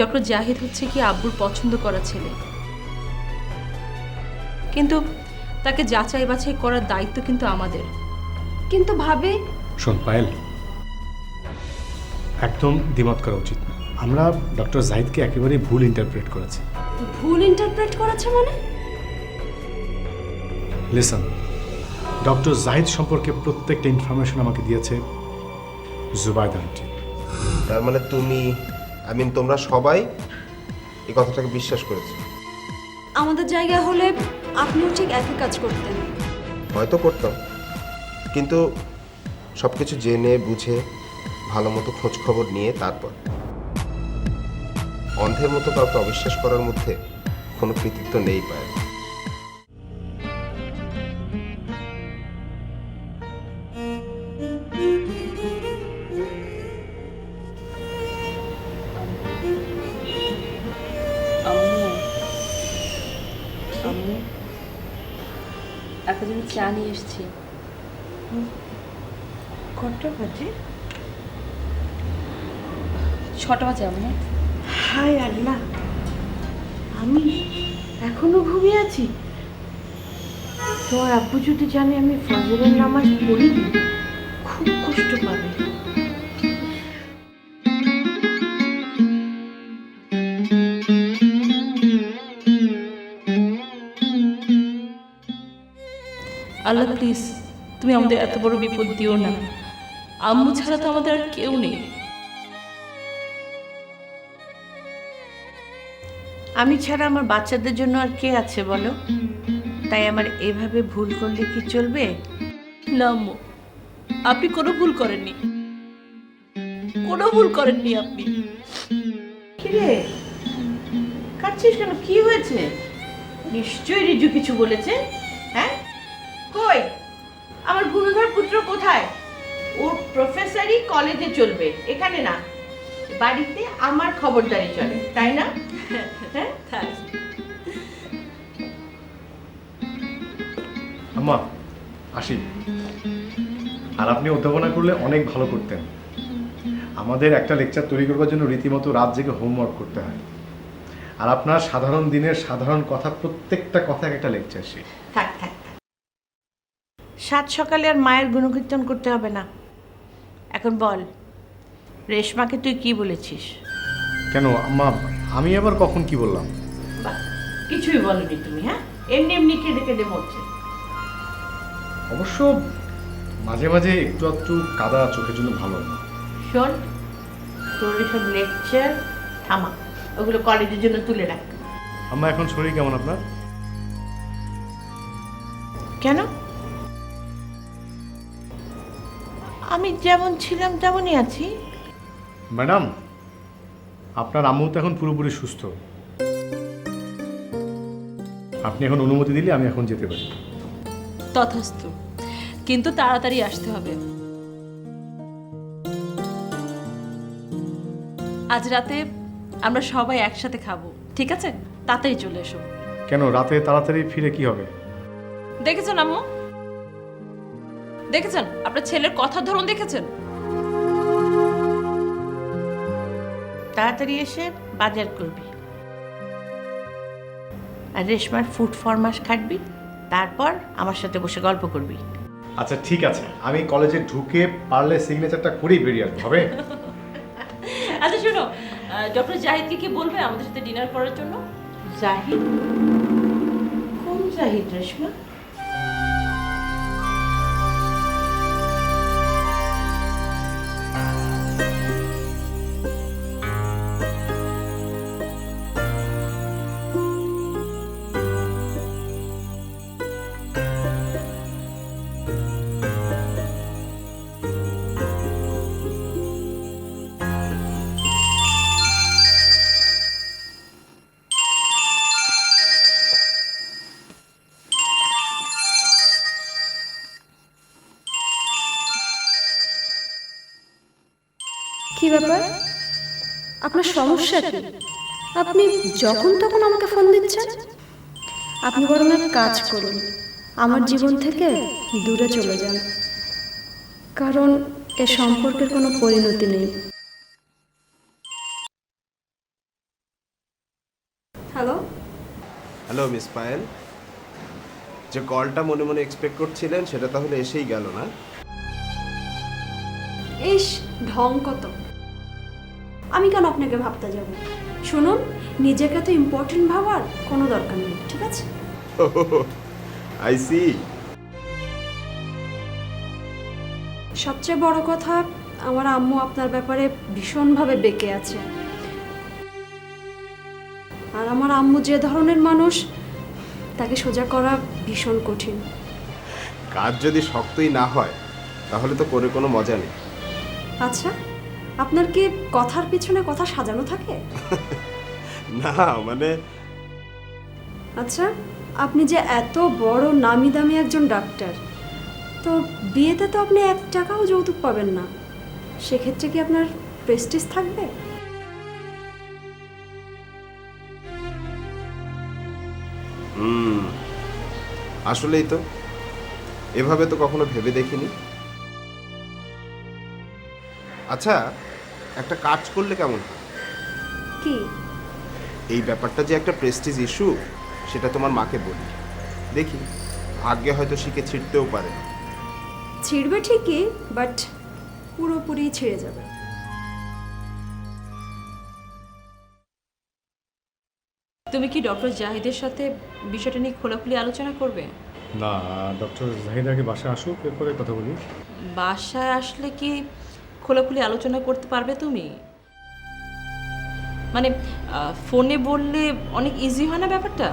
Doctor Zahid হচ্ছে কি আব্বুর পছন্দ করা ছেলে। কিন্তু তাকে যাচাই বাছাই করার দায়িত্ব কিন্তু আমাদের। কিন্তু ভাবে শোন পায়েল একদম দ্বিমত করা উচিত না। আমরা ডক্টর জাহিদকে একেবারেই ভুল ইন্টারপ্রেট করেছি। ভুল ইন্টারপ্রেট করেছে মানে? লিসন ডক্টর জাহিদ সম্পর্কে প্রত্যেকটা ইনফরমেশন আমাকে দিয়েছে জুবাইদ আন্টি। তার মানে তুমি আই মিন তোমরা সবাই এই কথাটাকে বিশ্বাস করেছ। আমাদের জায়গা হলে আপনিও ঠিক একই কাজ করতেন। হয়তো করতাম। কিন্তু সব কিছু জেনে বুঝে ভালো মতো খোঁজ খবর নিয়ে তারপর। অন্ধের মতো কাউকে অবিশ্বাস করার মধ্যে কোনো কৃতিত্ব নেই পায় একটা জন্য চা নিয়ে এসেছি। কটা বাজে? ছটা বাজে আমি হায় আল্লাহ আমি এখনও ঘুমিয়ে আছি? তোমার আব্বু যদি জানে আমি ফজরের নামাজ পড়িনি খুব কষ্ট পাবে। আল্লাহ প্লিজ তুমি আমাদের এত বড় বিপদ দিও না। আম্মু ছাড়া তো আমাদের আর কেউ নেই। আমি ছাড়া আমার বাচ্চাদের জন্য আর কে আছে বলো? তাই আমার এভাবে ভুল করলে কি চলবে? না আম্মু আপনি কোনো ভুল করেননি। কোনো ভুল করেননি আপনি। কিরে? কাঁদছিস কেন? কি হয়েছে? নিশ্চয়ই রিজু কিছু বলেছে। কোথায়? ওর প্রফেসরই কলেজে চলবে। এখানে না বাড়িতে আমার খবরদারি চলে তাই না? হ্যাঁ? আম্মা আসি। আর আপনি অধ্যাপনা করলে অনেক ভালো করতেন। আমাদের একটা লেকচার তৈরি করবার জন্য রীতিমতো রাত জেগে হোমওয়ার্ক করতে হয়। আর আপনার সাধারণ দিনের সাধারণ কথা প্রত্যেকটা কথা একটা লেকচার সে থাক থাক। সাত সকালে আর মায়ের গুণকীর্তন করতে হবে না। এখন বল রেশমাকে তুই কি বলেছিস? কেন? আম্মা আমি আবার কখন কি বললাম? বাহ, কিছুই বলনি তুমি হ্যাঁ? এমনি এমনি কেঁদে কেঁদে মরছে। অবশ্য মাঝে মাঝে একটু একটু কাদা চোখের জন্য ভালো। না শোন তোর এসব লেকচার থামা ওগুলো কলেজের জন্য তুলে রাখ। আম্মা এখন শরীর কেমন আপনার? কেন? আমি যেমন ছিলাম তেমনই আছি। ম্যাডাম আপনার আম্মু তো এখন পুরোপুরি সুস্থ। আপনি এখন অনুমতি দিলে আমি এখন যেতে পারি। তথাস্তু। কিন্তু তাড়াতাড়ি আসতে হবে। আজ রাতে আমরা সবাই একসাথে খাব ঠিক আছে? তাড়াতাড়ি চলে এসো। কেন রাতে তাড়াতাড়ি ফিরে কি হবে? দেখেছেন আম্মু? দেখেছেন? আপনার ছেলের কথার ধরন দেখেছেন? তাড়াতাড়ি এসে বাজার করবি। আর রেশমার ফুড ফরমাস খাটবি তারপর আমার সাথে বসে গল্প করবি। আচ্ছা ঠিক আছে। আমি কলেজে ঢুকে পারলে সিগনেচারটা করেই বেরিয়ে আসব হবে? আচ্ছা শোনো ডক্টর জাহিদকে কি বলবে আমাদের সাথে ডিনার করার জন্য? জাহিদ? কোন জাহিদ রেশমা? ব্যাপার? আপনার সমস্যা কি? আপনি যখন তখন আমাকে ফোন দিচ্ছেন? আপনি বরং এক কাজ করুন। আমার জীবন থেকে দূরে চলে যান। কারণ এ সম্পর্কের কোনো পরিণতি নেই। হ্যালো? Hello miss Payel. যে কলটা মনে মনে এক্সপেক্ট করছিলেন সেটা তাহলে এসেই গেল না? ইস ঢং কত। আমি কেন আপনাকে ভাবতে যাব? শুনুন নিজেকে তো ইম্পর্টেন্ট ভাবার কোনো দরকার নেই ঠিক আছে? আই সি সবচেয়ে বড় কথা আমার আম্মু আপনার ব্যাপারে ভীষণভাবে বেঁকে আছে। আর আমার আম্মু যে ধরনের মানুষ তাকে সোজা করা ভীষণ কঠিন। কাজ যদি শক্তই না হয় তাহলে তো করে কোনো মজা নেই। আচ্ছা। আপনার কি কথার পিছনে কথা সাজানো থাকে? না মানে আচ্ছা আপনি যে এত বড় নামি দামি একজন ডাক্তার তো বিয়েতে তো আপনি এক টাকাও যৌতুক পাবেন না। সেক্ষেত্রে কি আপনার প্রেস্টিজ থাকবে? হুম আসলেই তো। এভাবে তো কখনো ভেবে দেখিনি। আচ্ছা একটা কাজ করলে কেমন? কি? এই ব্যাপারটা যে একটা প্রেস্টিজ ইস্যু সেটা তোমার মাকে বলি। দেখি ভাগ্যে হয়তো শিখে ছিটতেও পারে। ছিঁড়বে ঠিকই বাট পুরোপুরি ছিঁড়ে যাবে। তুমি কি ডক্টর জাহিদের সাথে বিষয়টা নিয়ে খোলাখুলি আলোচনা করবে? না ডক্টর জাহিদ আগে বাসায় আসুক এরপরে কথা বলি। বাসায় আসলে কি খোলাখুলি আলোচনা করতে পারবে তুমি? মানে ফোনে বললে অনেক ইজি হয় না ব্যাপারটা?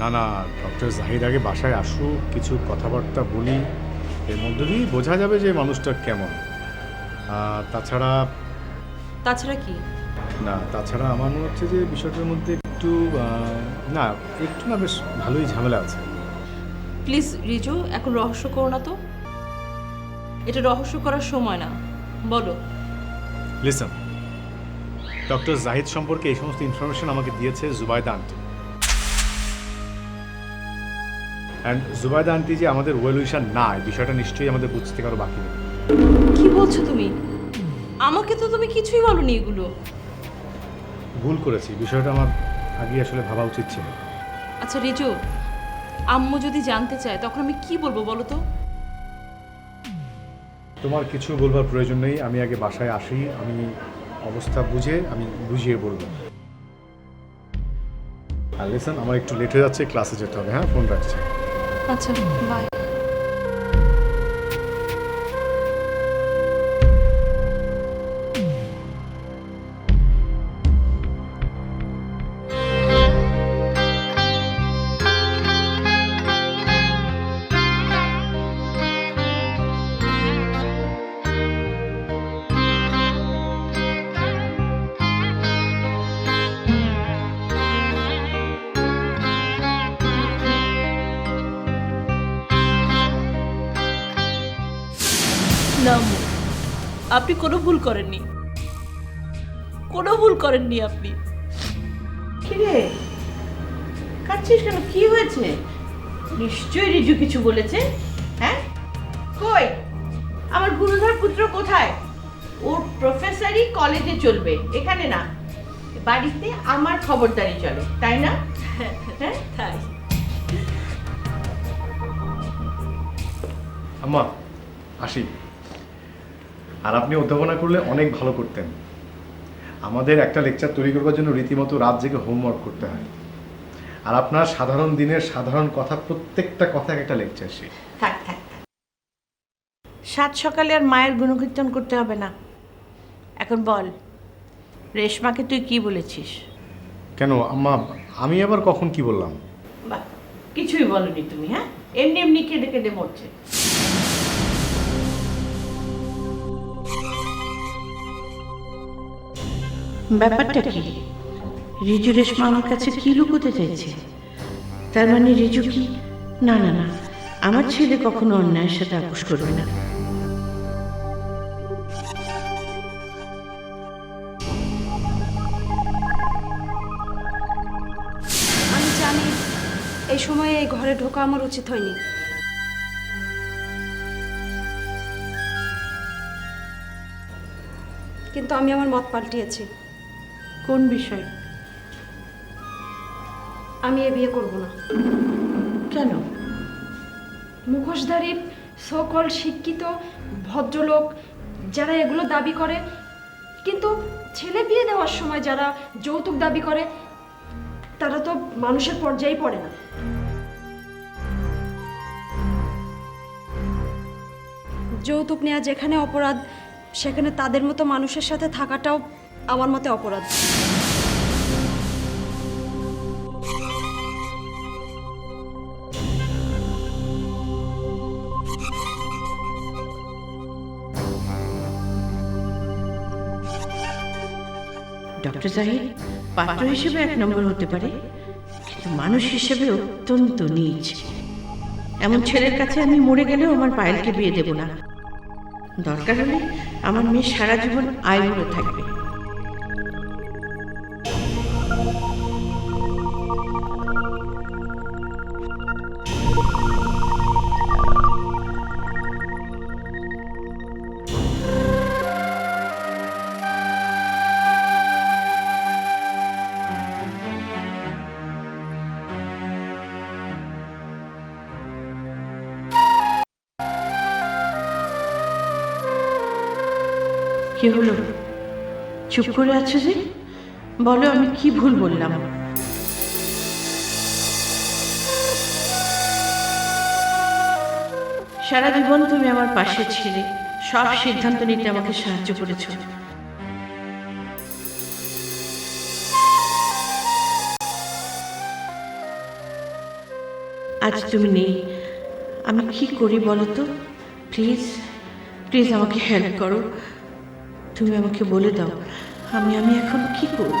না না ডক্টর জাহিদ আগে বাসায় আসুক কিছু কথাবার্তা বলি এর মধ্যে দিয়েই বোঝা যাবে যে মানুষটা কেমন। তাছাড়া তাছাড়া কি? না তাছাড়া আমার মনে হচ্ছে যে বিষয়টার মধ্যে একটু না একটু না বেশ ভালোই ঝামেলা আছে। প্লিজ রিজু এখন রহস্য করো না তো। এটা রহস্য করার সময় না। বলো। লিসন ডক্টর জাহিদ সম্পর্কে এই সমস্ত ইনফরমেশন আমাকে দিয়েছে Zubaida aunty and Zubaida aunty যে আমাদের ওয়েল উইশার না এই বিষয়টা নিশ্চয়ই আমাদের বুঝতে কারও বাকি নেই। কি বলছো তুমি? আমাকে তো তুমি কিছুই বলনি এগুলো। ভুল করেছি বিষয়টা আমার আগে আসলে ভাবা উচিত ছিল। আচ্ছা রিজু আম্মু যদি জানতে চায় তখন আমি কি বলব বলো তো? তোমার কিছু বলবার প্রয়োজন নেই, আমি আগে বাসায় আসি, আমি অবস্থা বুঝে, আমি বুঝিয়ে বলব। আর লেসন আমার একটু লেট হয়ে যাচ্ছে ক্লাসে যেতে হবে হ্যাঁ? ফোন রাখছি। আচ্ছা বাই আপনি কোনো ভুল করেননি। কোনো ভুল করেননি আপনি। কিরে? কাঁদছিস কেন? কি হয়েছে? নিশ্চয়ই রিজু কিছু বলেছে। হ্যাঁ? কই? আমার গুরুধর পুত্র কোথায়? ওর প্রফেসরই কলেজে চলবে এখানে না। বাড়িতে আমার খবরদারি চলে তাই না? হ্যাঁ? তাই। আম্মা আসি। আর আপনি অধ্যাপনা করলে অনেক ভালো করতেন। আমাদের একটা লেকচার তৈরি করবার জন্য রীতিমতো রাত জেগে হোমওয়ার্ক করতে হয়। আর আপনার সাধারণ দিনের সাধারণ কথা প্রত্যেকটা কথা একটা লেকচার সে থাক থাক থাক। সাত সকালে আর মায়ের গুণকীর্তন করতে হবে না। এখন বল রেশমাকে তুই কি বলেছিস? কেন আম্মা আমি আবার কখন কি বললাম? বাহ কিছুই বলনি তুমি হ্যাঁ? এমনি এমনি কেঁদে কেঁদে মরছে। ব্যাপারটা কি? রিজু রেশমা আমার কাছে কি লুকোতে চাইছে? তার মানে রিজু কি? না না না, আমার ছেলে কখনো অন্যায়ের সাথে আপোষ করবে না। আমি জানি এই সময়ে এই ঘরে ঢোকা আমার উচিত হয়নি। কিন্তু আমি আমার মত পাল্টিয়েছি। কোন বিষয়? আমি এ বিয়ে করব না। কেন? মুখোশধারী সকল শিক্ষিত ভদ্রলোক যারা এগুলো দাবি করে কিন্তু ছেলে বিয়ে দেওয়ার সময় যারা যৌতুক দাবি করে তারা তো মানুষের পর্যায়ে পড়ে না। যৌতুক নেওয়া যেখানে অপরাধ সেখানে তাদের মতো মানুষের সাথে থাকাটাও আমার মতে অপরাধ। ডক্টর জাহিদ পাত্র হিসেবে এক নম্বর হতে পারে, কিন্তু মানুষ হিসেবে অত্যন্ত নীচ। এমন ছেলের কাছে আমি মরে গেলেও আমার পায়েলকে বিয়ে দেব না। দরকার হলে আমার মেয়ে সারা জীবন আয়ুরে থাকবে। কি হলো? চুপ করে আছো যে? বলো, আমি কি ভুল বললাম? সারা জীবন তুমি আমার পাশে ছিলে। সব সিদ্ধান্ত নিতে আমাকে সাহায্য করেছ। আজ তুমি নেই। আমি কি করি বলো তো? প্লিজ প্লিজ আমাকে হেল্প করো। তুমি আমাকে বলে দাও আমি আমি এখন কি করব?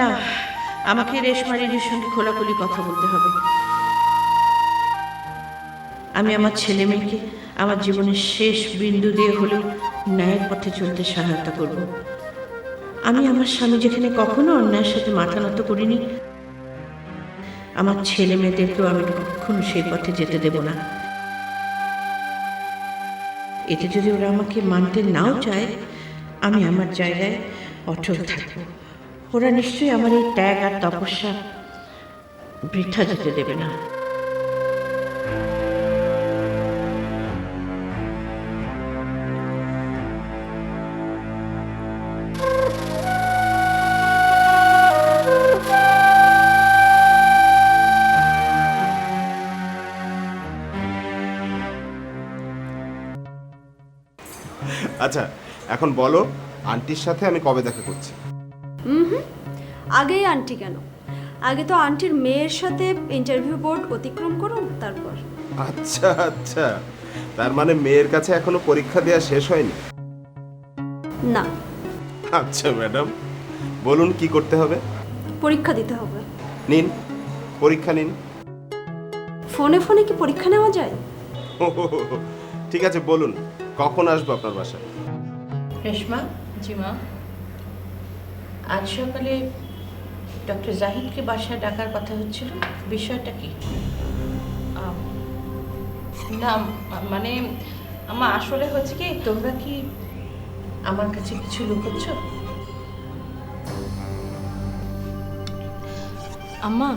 না আমাকে রেশমারির সঙ্গে খোলাখুলি কথা বলতে হবে। আমি আমার ছেলে মেয়েকে আমার জীবনের শেষ বিন্দু দিয়ে হলেও ন্যায়ের পথে চলতে সহায়তা করব। আমি আমার স্বামী যেখানে কখনো অন্যায়ের সাথে মাথা নত করিনি আমার ছেলে মেয়েদেরকেও আমি কখনো সেই পথে যেতে দেব না। এতে যদি ওরা আমাকে মানতে নাও চায় আমি আমার জায়গায় অটল থাকব। ওরা নিশ্চয়ই আমার এই ত্যাগ আর তপস্যা বৃথা যেতে দেবে না। আচ্ছা এখন বলো, আন্টির সাথে আমি কবে দেখা করছি? হুম আগেই আন্টি কেন? আগে তো আন্টির মেয়ের সাথে ইন্টারভিউ বোর্ড অতিক্রম করুন তারপর। আচ্ছা আচ্ছা। তার মানে মেয়ের কাছে এখনও পরীক্ষা দেওয়া শেষ হয়নি? না। আচ্ছা ম্যাডাম। বলুন কি করতে হবে? পরীক্ষা দিতে হবে। নিন পরীক্ষা নিন। ফোনে ফোনে কি পরীক্ষা নেওয়া যায়? ঠিক আছে বলুন। কখন আসব আপনার বাসায়? রেশমা জি মা আজ সকালে ডক্টর জাহিদকে বাসায় ডাকার কথা হচ্ছিল। বিষয়টা কি? না মানে আমার আসলে হচ্ছে কি, তোমরা কি আমার কাছে কিছু লুকোচ্ছ? আম্মা,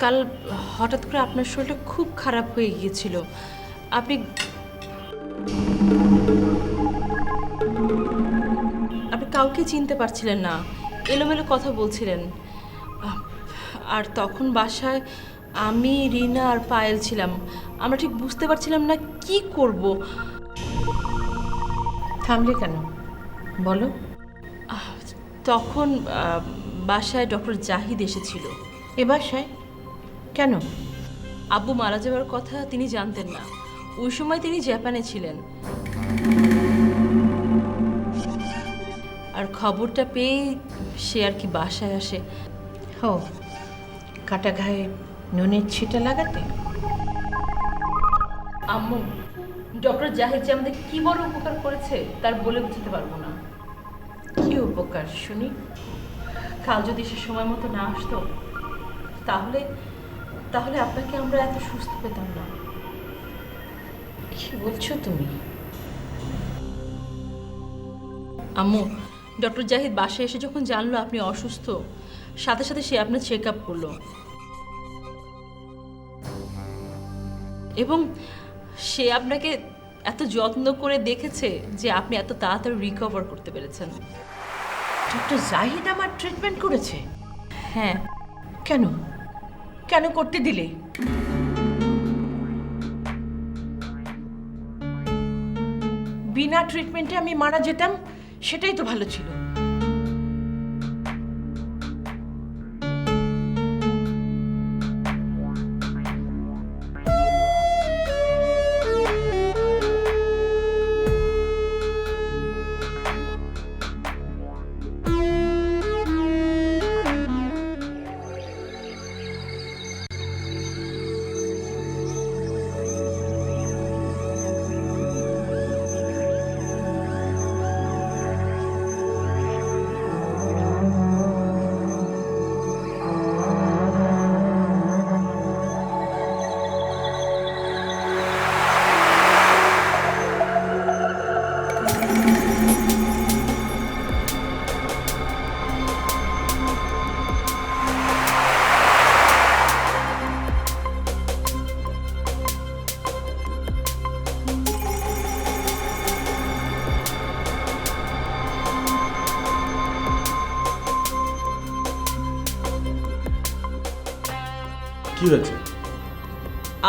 কাল হঠাৎ করে আপনার শরীরটা খুব খারাপ হয়ে গিয়েছিল। আপনি কাউকে চিনতে পারছিলেন না এলোমেলো কথা বলছিলেন। আর তখন বাসায় আমি রিনা আর পায়েল ছিলাম। আমরা ঠিক বুঝতে পারছিলাম না কি করব। থামলে কেন? বলো। তখন বাসায় ডক্টর জাহিদ এসেছিল। এ বাসায়? কেন? আব্বু মারা যাওয়ার কথা তিনি জানতেন না। ওই সময় তিনি জাপানে ছিলেন। আর খবরটা পেয়ে সে আর কি বাসায় আসে। হো কাটা ঘায়ে নুনের ছিটা লাগাতে? আম্মু ডক্টর জাহিদ যে আমাদের কি বড় উপকার করেছে তার বলে বুঝতে পারব না। কি উপকার শুনি? কাল যদি সে সময় মতো না আসতো তাহলে তাহলে আপনাকে আমরা এত সুস্থ পেতাম না। কি বলছো তুমি? আম্মু ডক্টর জাহিদ বাসায় এসে যখন জানলো আপনি অসুস্থ সাথে সাথে সে আপনার চেক আপ করল। এবং সে আপনাকে এত যত্ন করে দেখেছে যে আপনি এত তাড়াতাড়ি রিকভার করতে পেরেছেন। ডক্টর জাহিদ আমার ট্রিটমেন্ট করেছে? হ্যাঁ। কেন? কেন করতে দিলে? বিনা ট্রিটমেন্টে আমি মারা যেতাম? সেটাই তো ভালো ছিল।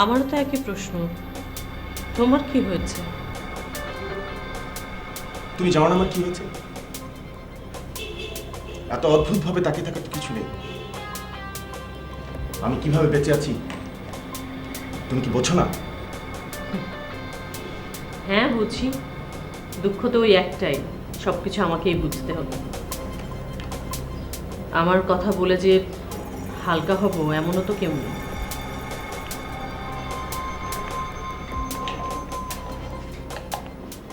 আমারও তো একই প্রশ্ন। তোমার কি হয়েছে? তুমি জানো না আমার কি হয়েছে? এত অদ্ভুতভাবে তাকিয়ে থাকার তো কিছু নেই। আমি কীভাবে বেঁচে আছি তুমি কি বোঝো না? হ্যাঁ বুঝি। দুঃখ তো ওই একটাই সব কিছু আমাকেই বুঝতে হবে। আমার কথা বলে যে হালকা হব এমনও তো কেউ নেই।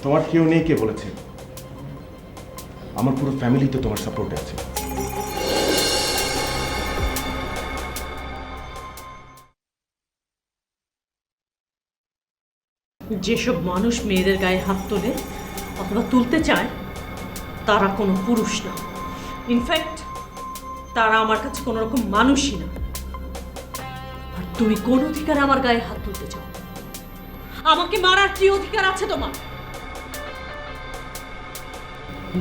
তোমার কেউ নেই কে বলেছে? আমার পুরো ফ্যামিলি তো তোমার সাপোর্টে আছে। যেসব মানুষ মেয়েদের গায়ে হাত তোলে অথবা তুলতে চায়, তারা কোনো পুরুষ না। ইনফ্যাক্ট তারা আমার কাছে কোনো রকম মানুষই না। আর তুমি কোন অধিকার আমার গায়ে হাত তুলতে চাও? আমাকে মারার কি অধিকার আছে তোমার?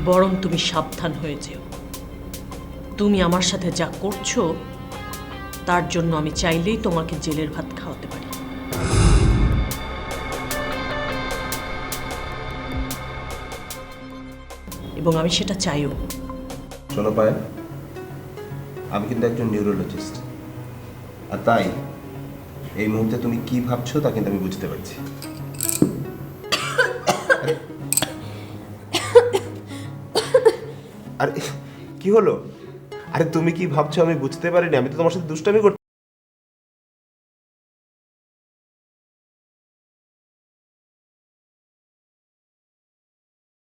বরং তুমি সাবধান হয়ে যেও। তুমি আমার সাথে যা করছ, তার জন্য আমি চাইলেই তোমাকে জেলের ভাত খাওয়াতে পারি। এবং আমি সেটা চাইও। শোনো পায়েল, আমি কিন্তু একজন নিউরোলজিস্ট আর তাই, এই মুহূর্তে তুমি কি ভাবছ তা কিন্তু আমি বুঝতে পারছি। আরে, কি হলো? আরে তুমি কি ভাবছ আমি বুঝতে পারিনি? আমি তো তোমার সাথে দুষ্টামি করছি।